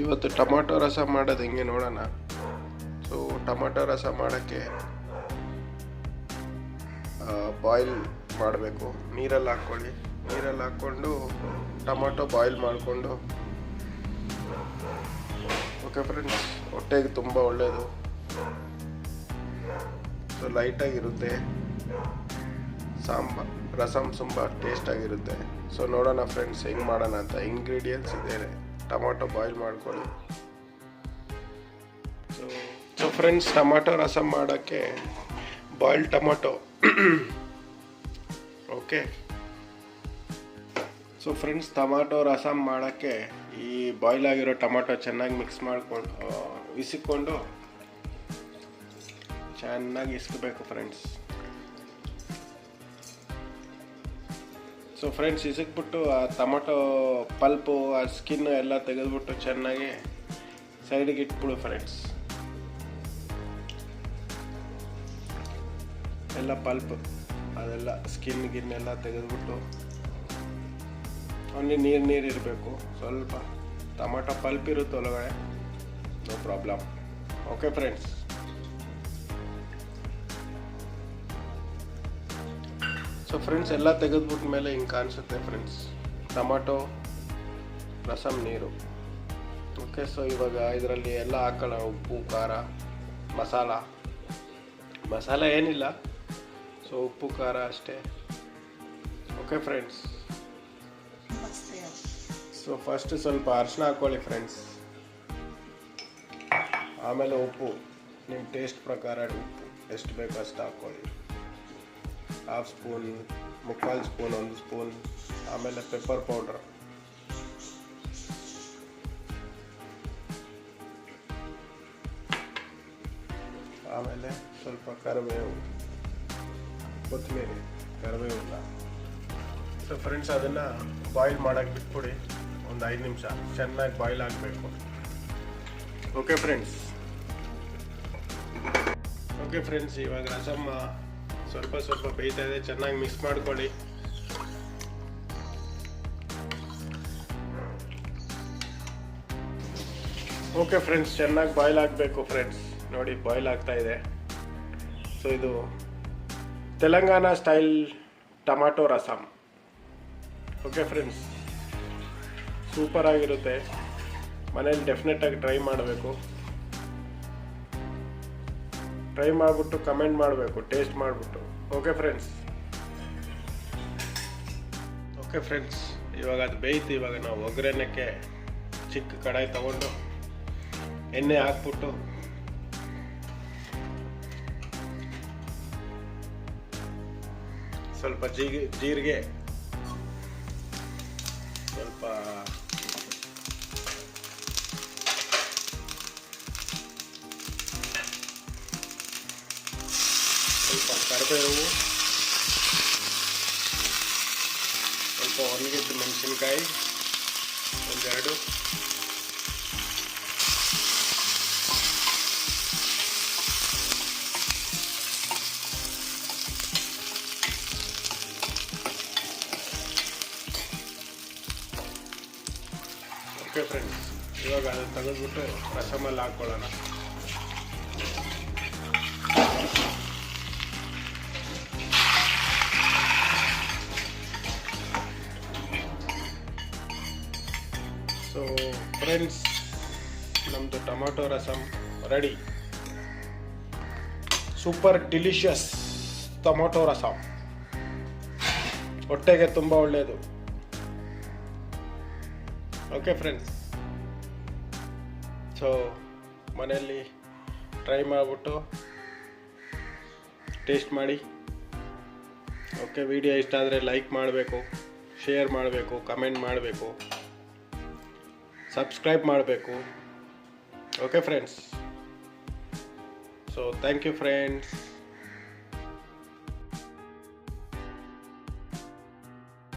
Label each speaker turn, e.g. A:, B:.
A: ಇವತ್ತು ಟೊಮಾಟೊ ರಸ ಮಾಡೋದು ಹೆಂಗೆ ನೋಡೋಣ. ಸೊ ಟೊಮಾಟೊ ರಸ ಮಾಡೋಕ್ಕೆ ಬಾಯ್ಲ್ ಮಾಡಬೇಕು. ನೀರಲ್ಲಿ ಹಾಕ್ಕೊಳ್ಳಿ. ನೀರಲ್ಲಿ ಹಾಕ್ಕೊಂಡು ಟೊಮಾಟೊ ಬಾಯ್ಲ್ ಮಾಡಿಕೊಂಡು ಓಕೆ ಫ್ರೆಂಡ್ಸ್ ಹೊಟ್ಟೆಗೆ ತುಂಬ ಒಳ್ಳೆಯದು ಸೊ ಲೈಟಾಗಿರುತ್ತೆ ಸಾಂಬಾರ್ ರಸಮ್ ತುಂಬ ಟೇಸ್ಟಾಗಿರುತ್ತೆ ಸೊ ನೋಡೋಣ ಫ್ರೆಂಡ್ಸ್ ಹೆಂಗೆ ಮಾಡೋಣ ಅಂತ. ಇಂಗ್ರೀಡಿಯೆಂಟ್ಸ್ ಇದೆ ಟೊಮಾಟೊ ಬಾಯ್ಲ್ ಮಾಡ್ಕೊಳ್ಳಿ. So so friends tomato rasam ಮಾಡೋಕ್ಕೆ boil tomato. Okay so friends tomato rasam ಮಾಡೋಕ್ಕೆ ಈ ಬಾಯ್ಲ್ ಆಗಿರೋ ಟೊಮಾಟೊ ಚೆನ್ನಾಗಿ ಮಿಕ್ಸ್ ಮಾಡ್ಕೊಂಡು ಇಸಿಕೊಂಡು ಚೆನ್ನಾಗಿ ಇಸ್ಕಬೇಕು ಫ್ರೆಂಡ್ಸ್ ಸೊ ಫ್ರೆಂಡ್ಸ್ ಇಸಕ್ಬಿಟ್ಟು ಆ ಟೊಮೊಟೊ ಪಲ್ಪು, ಆ ಸ್ಕಿನ್ ಎಲ್ಲ ತೆಗೆದ್ಬಿಟ್ಟು ಚೆನ್ನಾಗಿ ಸೈಡಿಗೆ ಇಟ್ಬಿಡು ಫ್ರೆಂಡ್ಸ್ ಎಲ್ಲ ಪಲ್ಪ್, ಅದೆಲ್ಲ ಸ್ಕಿನ್ ಗಿನ್ ಎಲ್ಲ ತೆಗೆದ್ಬಿಟ್ಟು ಅಲ್ಲಿ ನೀರು ನೀರು ಇರಬೇಕು. ಸ್ವಲ್ಪ ಟೊಮೊಟೊ ಪಲ್ಪ್ ಇರುತ್ತೆ ಒಳಗಡೆ no problem okay friends so friends ಎಲ್ಲ ತೆಗೆದ್ಬಿಟ್ಟ ಮೇಲೆ ಹಿಂಗೆ ಕಾಣಿಸುತ್ತೆ ಫ್ರೆಂಡ್ಸ್ ಟೊಮಾಟೊ ರಸಮ್ ನೀರು. ಓಕೆ ಸೊ ಇವಾಗ ಇದರಲ್ಲಿ ಎಲ್ಲ ಹಾಕೋಣ ಉಪ್ಪು, ಖಾರ, ಮಸಾಲ. ಮಸಾಲ ಏನಿಲ್ಲ. ಸೊ ಉಪ್ಪು, ಖಾರ ಅಷ್ಟೇ. ಓಕೆ ಫ್ರೆಂಡ್ಸ್ ಸೊ ಫಸ್ಟ್ ಸ್ವಲ್ಪ ಅರಿಶಿನ ಹಾಕ್ಕೊಳ್ಳಿ ಫ್ರೆಂಡ್ಸ್ ಆಮೇಲೆ ಉಪ್ಪು. ನಿಮ್ಮ ಟೇಸ್ಟ್ ಪ್ರಕಾರ ಉಪ್ಪು. ಎಷ್ಟು ಬೇಕು ಅಷ್ಟು ಹಾಕ್ಕೊಳ್ಳಿ ಹಾಫ್ ಸ್ಪೂನ್ ಮುಕ್ಕಾಲು ಸ್ಪೂನ್ ಒಂದು ಸ್ಪೂನ್ ಆಮೇಲೆ ಪೆಪ್ಪರ್ ಪೌಡ್ರ್ ಆಮೇಲೆ ಸ್ವಲ್ಪ ಕರಿಬೇವು ಕೊತ್ತಂಬರಿ ಕರಿಬೇವು ಇಲ್ಲ ಸೊ ಫ್ರೆಂಡ್ಸ್ ಅದನ್ನು ಬಾಯ್ಲ್ ಮಾಡೋಕ್ಕೆ ಬಿಟ್ಬಿಡಿ, ಒಂದು ಐದು ನಿಮಿಷ, ಚೆನ್ನಾಗಿ ಬಾಯ್ಲ್ ಆಗಬೇಕು. ಓಕೆ ಫ್ರೆಂಡ್ಸ್ ಓಕೆ ಫ್ರೆಂಡ್ಸ್ ಇವಾಗ ರಸಮ್ಮ ಸ್ವಲ್ಪ ಸ್ವಲ್ಪ ಬೇಯ್ತಾ ಇದೆ, ಚೆನ್ನಾಗಿ ಮಿಕ್ಸ್ ಮಾಡ್ಕೊಳ್ಳಿ. ಓಕೆ ಫ್ರೆಂಡ್ಸ್ ಚೆನ್ನಾಗಿ ಬಾಯ್ಲ್ ಆಗಬೇಕು ಫ್ರೆಂಡ್ಸ್ ನೋಡಿ ಬಾಯ್ಲ್ ಆಗ್ತಾ ಇದೆ. ಸೊ ಇದು Telangana style tomato rasam okay friends super ಆಗಿರುತ್ತೆ. ಮನೇಲಿ ಡೆಫಿನೆಟಾಗಿ ಟ್ರೈ ಮಾಡಬೇಕು. ಟ್ರೈ ಮಾಡಿಬಿಟ್ಟು ಕಮೆಂಟ್ ಮಾಡಬೇಕು ಟೇಸ್ಟ್ ಮಾಡಿಬಿಟ್ಟು. ಓಕೆ ಫ್ರೆಂಡ್ಸ್ ಓಕೆ ಫ್ರೆಂಡ್ಸ್ ಇವಾಗ ಅದು ಬೇಯ್ತು, ಇವಾಗ ನಾವು ಒಗ್ಗರಣೆಗೆ ಚಿಕ್ಕ ಕಡಾಯಿ ತಗೊಂಡು ಎಣ್ಣೆ ಹಾಕ್ಬಿಟ್ಟು ಸ್ವಲ್ಪ ಜೀಗೆ ಜೀರಿಗೆ, ಸ್ವಲ್ಪ ಸ್ವಲ್ಪ ಕರಿಬೇವು ಸ್ವಲ್ಪ ಒಣಗಿದ್ದು ಮೆಣಸಿನ್ಕಾಯಿ ಒಂದೆರಡು ಓಕೆ ಫ್ರೆಂಡ್ಸ್ ಇವಾಗ ಅದನ್ನು ತೆಗೆದ್ಬಿಟ್ಟು ರಸಮಲ್ಲಿ ಹಾಕ್ಕೊಳ್ಳೋಣ ಸೊ ಫ್ರೆಂಡ್ಸ್ ನಮ್ಮದು tomato rasam ready super delicious tomato rasam ಹೊಟ್ಟೆಗೆ ತುಂಬ ಒಳ್ಳೆಯದು ಓಕೆ ಫ್ರೆಂಡ್ಸ್ ಸೊ ಮನೆಯಲ್ಲಿ ಟ್ರೈ ಮಾಡಿಬಿಟ್ಟು ಟೇಸ್ಟ್ ಮಾಡಿ. ಓಕೆ ವಿಡಿಯೋ ಇಷ್ಟ ಆದರೆ ಲೈಕ್ ಮಾಡಬೇಕು ಶೇರ್ ಮಾಡಬೇಕು ಕಮೆಂಟ್ ಮಾಡಬೇಕು. ಸಬ್ಸ್ಕ್ರೈಬ್ ಮಾಡಬೇಕು. Okay friends so thank you friends